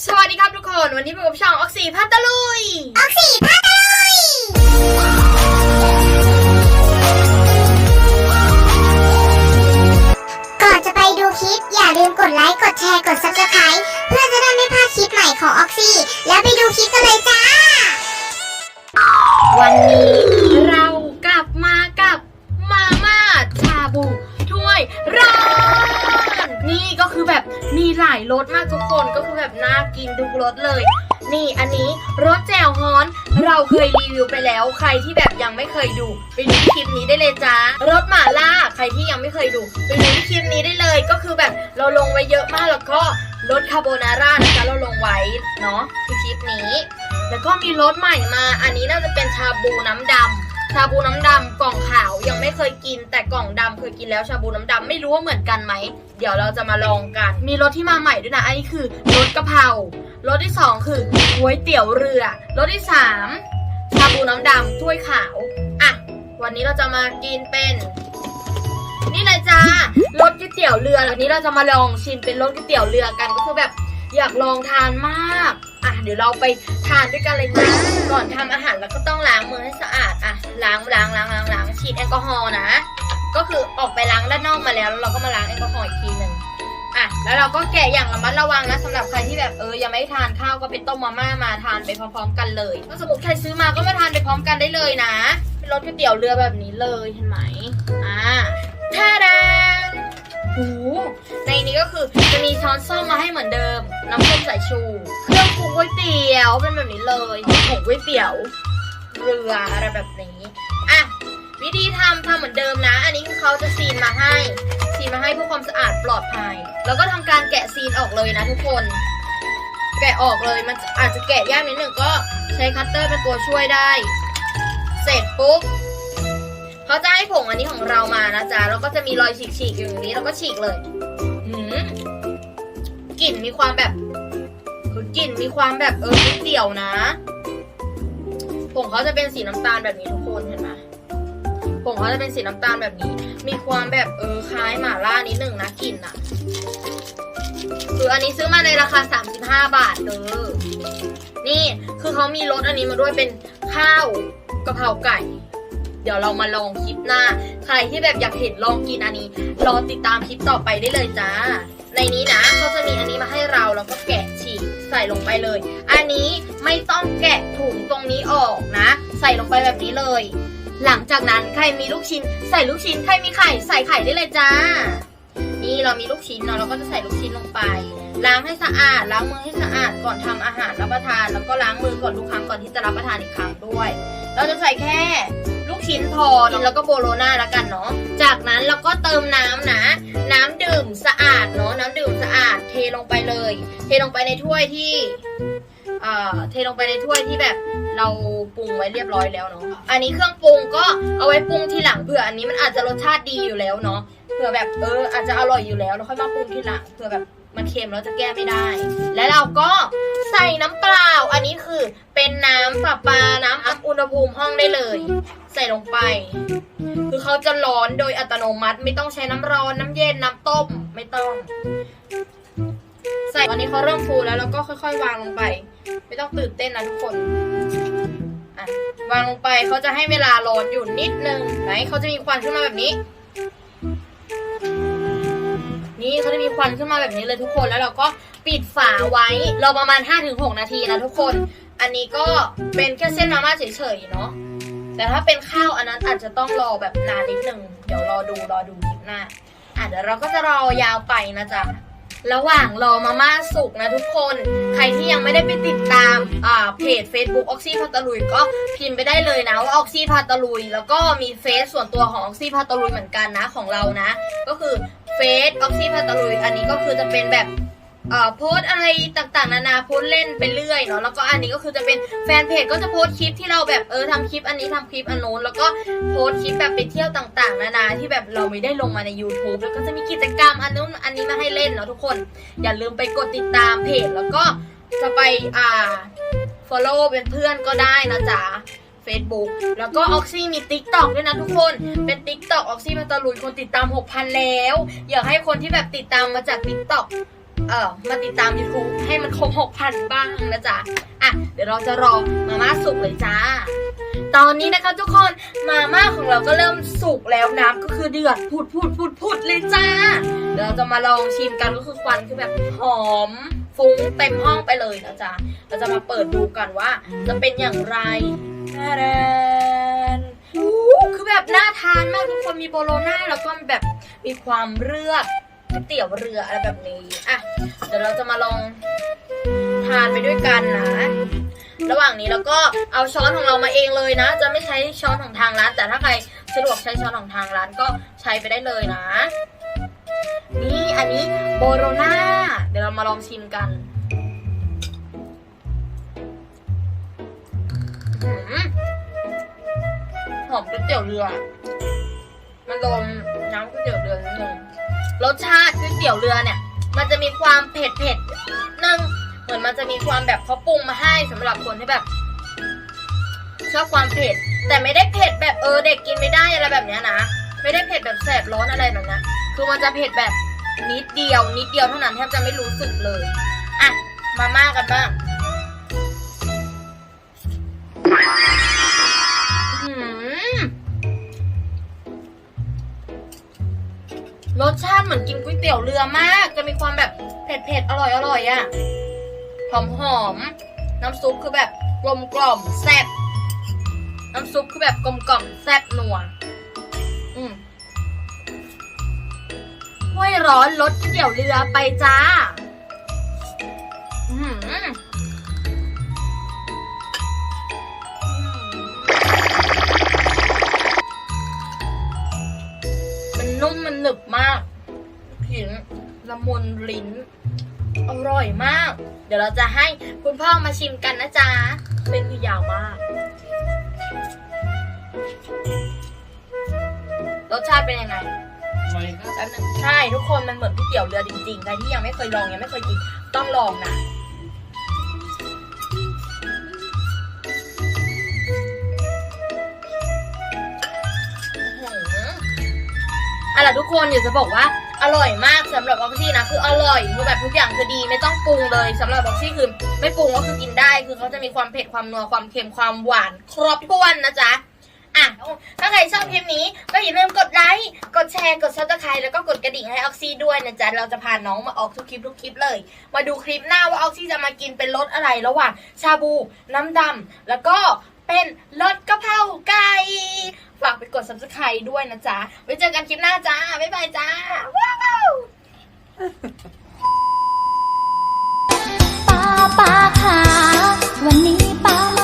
สวัสดีครับทุกคน วันนี้พบกับช่องออกซีพัตตะลุย ออกสี่พาตะลุย ก่อนจะไปดูคลิป อย่าลืมกดไลค์ กดแชร์ กด subscribe เพื่อจะได้ไม่พลาดคลิปใหม่ของออกซี่แล้วไปดูคลิปกันเลยจ้า วันนี้ คือแบบมีหลายรสมากทุกคนก็คือแบบน่ากินทุกรสเลย นี่อันนี้รสแจ่วฮ้อน เราเคยรีวิวไปแล้ว ใครที่แบบยังไม่เคยดูไปดูที่คลิปนี้ได้เลยจ้ารสหม่าล่าใครที่ยังไม่เคยดูไปดูที่คลิปนี้ได้เลยก็คือแบบเราลงไว้เยอะมากแล้วก็รสคาโบนาร่านะจ๊ะเราลงไว้เนาะที่คลิปนี้ แล้วก็มีรสใหม่มา อันนี้น่าจะเป็นชาบูน้ำดำ ชาบูน้ำดำกล่องขาวยังไม่เคยกิน แต่กล่องดำเคยกินแล้วชาบูน้ำดำไม่รู้ว่าเหมือนกันไหม เดี๋ยวเราจะมาลองกัน มีรสที่มาใหม่ด้วยนะอันนี้คือรสกะเพรารสที่สองคือก๋วยเตี๋ยวเรือรสที่สามชาบูน้ำดำถ้วยขาวอะวันนี้เราจะมากินเป็น นี่เลยจ้ารสก๋วยเตี๋ยวเรือวันนี้เราจะมาลองชิมเป็นรสก๋วยเตี๋ยวเรือกันก็คือแบบอยากลองทานมาก เดี๋ยวเราไปทานด้วยกันเลยนะก่อนทำอาหารเราก็ต้องล้างมือให้สะอาดอะล้างล้างล้างล้างล้างฉีดแอลกอฮอล์นะ ก็คือออกไปล้างด้านนอกมาแล้วแล้วเราก็มาล้างแอลกอฮอล์อีกทีหนึ่งอะแล้วเราก็แกะอย่างระมัดระวังนะสำหรับใครที่แบบเออยังไม่ทานข้าวก็ไปต้มมาม่ามาทานไปพร้อมๆ กันเลยถ้าสมมติใครซื้อมาก็มาทานไปพร้อมกันได้เลยนะเป็นรสก๋วยเตี๋ยวเรือแบบนี้เลยเห็นไหมอ่าท่าดา หูในนี้ก็คือจะมีช้อนส้อมมาให้เหมือนเดิม น้ำส้มสายชู เครื่องปรุงก๋วยเตี๋ยวเป็นแบบนี้เลยผงก๋วยเตี๋ยวเรืออะไรแบบนี้อะวิธีทำทำเหมือนเดิมนะ อันนี้คือเขาจะซีนมาให้ ซีนมาให้เพื่อความสะอาดปลอดภัย แล้วก็ทำการแกะซีนออกเลยนะทุกคน แกะออกเลยมันอาจจะแกะยากนิดหนึ่งก็ใช้คัตเตอร์เป็นตัวช่วยได้ เสร็จปุ๊บ เขาจะให้ผงอันนี้ของเรามานะจ๊ะแล้วก็จะมีรอยฉีกๆอยู่อย่างนี้แล้วก็ฉีกเลยหืมกลิ่นมีความแบบคือกลิ่นมีความแบบเออนิดเดียวนะผงเขาจะเป็นสีน้ำตาลแบบนี้ทุกคนเห็นไหมผงเขาจะเป็นสีน้ำตาลแบบนี้ มีความแบบเออคล้ายหม่าล่านิดหนึ่งนะกลิ่นอะคืออันนี้ซื้อมาในราคา 35 บาทเด้อนี่คือเขามีรสอันนี้มาด้วยเป็นข้าวกะเพราไก่ เดี๋ยวเรามาลองคลิปหน้า ใครที่แบบอยากเห็นลองกินอันนี้ รอติดตามคลิปต่อไปได้เลยจ้า ในนี้นะเขาจะมีอันนี้มาให้เราแล้วก็แกะฉีกใส่ลงไปเลย อันนี้ไม่ต้องแกะถุงตรงนี้ออกนะ ใส่ลงไปแบบนี้เลย หลังจากนั้นใครมีลูกชิ้น ใส่ลูกชิ้นใครมีไข่ใส่ไข่ได้เลยจ้า นี่เรามีลูกชิ้นเนาะเราก็จะใส่ลูกชิ้นลงไปล้างให้สะอาดล้างมือให้สะอาดก่อนทำอาหารรับประทาน แล้วก็ล้างมือก่อนทุกครั้งก่อนที่จะรับประทานอีกครั้งด้วย เราจะใส่แค่ ชิ้นพอแล้วก็โบโลน่าล้วกันเนาะ จากนั้นเราก็เติมน้ำนะ น้ำดื่มสะอาดเนาะน้ำดื่มสะอาดเทลงไปเลย เทลงไปในถ้วยที่เอ่อเทลงไปในถ้วยที่แบบเราปรุงไว้เรียบร้อยแล้วเนาะ อันนี้เครื่องปรุงก็เอาไว้ปรุงทีหลังเผื่ออันนี้มันอาจจะรสชาติดีอยู่แล้วเนาะ เผื่อแบบเอออาจจะอร่อยอยู่แล้วแล้วค่อยมาปรุงทีหลังเผื่อแบบมันเค็มแล้วจะแก้ไม่ได้ แล้วเราก็ใส่น้ำเปล่า อันนี้คือเป็นน้ำประปา น้ำอัพอุณหภูมิห้องได้เลย ส่ลงไป คือเขาจะร้อนโดยอัตโนมัติ ไม่ต้องใช้น้ำร้อนน้ำเย็นน้ำต้มไม่ต้อง ใส่ตอนนี้เขาเริ่มฟูแล้วเราก็ค่อย ๆ วางลงไป ไม่ต้องตื่นเต้นนะทุกคนอะวางลงไปเขาจะให้เวลาร้อนอยู่นิดนึงไหนเขาจะมีควันขึ้นมาแบบนี้ นี่เขาจะมีควันขึ้นมาแบบนี้เลยทุกคนแล้วเราก็ปิดฝาไว้รอประมาณ 5-6 นาทีนะทุกคน อันนี้ก็เป็นแค่เส้นมาม่าเฉยๆเนาะ แต่ถ้าเป็นข้าวอันนั้นอาจจะต้องรอแบบนานนิดนึงเดี๋ยวรอดูรอดูคลิปหน้าอะเดี๋ยวเราก็จะรอยาวไปนะจ๊ะระหว่างรอมาม่าสุกนะทุกคน ใครที่ยังไม่ได้ไปติดตามอ่าเพจ Facebook ออกซี่พาตาลุยก็พิมพ์ไปได้เลยนะว่าออกซี่พาตาลุย แล้วก็มีเฟซส่วนตัวของออกซี่พาตาลุยเหมือนกันนะของเรานะ ก็คือเฟซออกซี่พาตาลุย อันนี้ก็คือจะเป็นแบบ เอ่อโพสต์อะไรต่างๆ นานาโพสต์เล่นไปเรื่อยเนาะแล้วก็อันนี้ก็คือจะเป็นแฟนเพจก็จะโพสต์คลิปที่เราแบบเออทำคลิปอันนี้ทำคลิปอันโน้นแล้วก็โพสต์คลิปแบบไปเที่ยวต่างๆ นานาที่แบบเราไม่ได้ลงมาใน YouTube แล้วก็จะมีกิจกรรมอันนู้นอันนี้มาให้เล่นเนาะทุกคน อย่าลืมไปกดติดตามเพจแล้วก็จะไปอ่า follow เป็นเพื่อนก็ได้นะจ๊ะ Facebook แล้วก็ออกซี่มี TikTok ด้วยนะทุกคน เป็น TikTok ออกซี่มาตลุยคนติดตาม 6,000 แล้ว อยากให้คนที่แบบติดตามมาจาก TikTok เออมาติดตาม YouTube ให้มันครบ6,000 บ้างนะจ๊ะ อะ เดี๋ยวเราจะรอมาม่าสุกเลยจ้า ตอนนี้นะคะทุกคนมาม่าของเราก็เริ่มสุกแล้วน้ำก็คือเดือดพุดพุดพุดพุดเลยจ้า เดี๋ยวเราจะมาลองชิมกันก็คือควันคือแบบหอมฟุ้งเต็มห้องไปเลยนะจ๊ะ เราจะมาเปิดดูกันว่า จะเป็นอย่างไรแนคือแบบน่าทานมากทุกคนมีโบโลน่าแล้วก็แบบมีความเลือก ก๋วยเตี๋ยวเรืออะไรแบบนี้อะเดี๋ยวเราจะมาลองทานไปด้วยกันนะ ระหว่างนี้เราก็เอาช้อนของเรามาเองเลยนะ จะไม่ใช้ช้อนของทางร้าน แต่ถ้าใครสะดวกใช้ช้อนของทางร้านก็ใช้ไปได้เลยนะ นี่อันนี้โบโรนาเดี๋ยวเรามาลองชิมกันหอหอมก๋วยเตี๋ยวเรือ มันโดนน้ำก๋วยเตี๋ยวเรือนิดนึง รสชาติก๋วยเตี๋ยวเรือเนี่ย มันจะมีความเผ็ดเผ็ดนิดนึงเหมือนมันจะมีความแบบเขาปรุงมาให้สำหรับคนที่แบบ ชอบความเผ็ด แต่ไม่ได้เผ็ดแบบเออเด็กกินไม่ได้อะไรแบบเนี้ยนะไม่ได้เผ็ดแบบแสบร้อนอะไรแบบนั้นคือมันจะเผ็ดแบบนิดเดียว นิดเดียวเท่านั้นแทบจะไม่รู้สึกเลยอะมาม่ากันบ้าง เหมือนกินก๋วยเตี๋ยวเรือมาก จะมีความแบบเผ็ดๆอร่อยอร่อยอะหอมหอมน้ำซุปคือแบบกลมกล่อมแซ่บน้ำซุปคือแบบกลมกล่อมแซ่บนัวอืมห้วยร้อนรสเตี๋ยวเรือไปจ้า อือหือมันนุ่มมันหนึบมาก ผินละมุนลิ้น อร่อยมาก เดี๋ยวเราจะให้คุณพ่อมาชิมกันนะจ๊ะเส้นคือยาวมาก รสชาติเป็นยังไงอร่อยครับแป๊บนึงใช่ทุกคนมันเหมือนก๋วยเตี๋ยวเรือจริงๆใครที่ยังไม่เคยลองยังไม่เคยกินต้องลองนะอื้อหือเอะไรทุกคนอยากจะบอกว่า อร่อยมากสำหรับบ็อกซี่นะคืออร่อยคือแบบทุกอย่างคือดีไม่ต้องปรุงเลยสำหรับบ็อกซี่คือไม่ปรุงก็คือกินได้คือเขาจะมีความเผ็ดความนัวความเค็มความหวานครบถ้วนนะจ๊ะอะถ้าใครชอบคลิปนี้ก็อย่าลืมกดไลค์กดแชร์กดซับสไครต์แล้วก็กดกระดิ่งให้ออกซี่ด้วยนะจ๊ะเราจะพาน้องมาออกทุกคลิปทุกคลิปเลย มาดูคลิปหน้าว่าออกซี่จะมากินเป็นรสอะไรระหว่างชาบู น้ำดำแล้วก็เป็นรสกะเพราไก่ ฝากไปกด subscribe ด้วยนะจ๊ะ ไว้เจอกันคลิปหน้าจ้า บ๊ายบายจ้า ว้าวป้าป้าค่ะวันนี้ป้า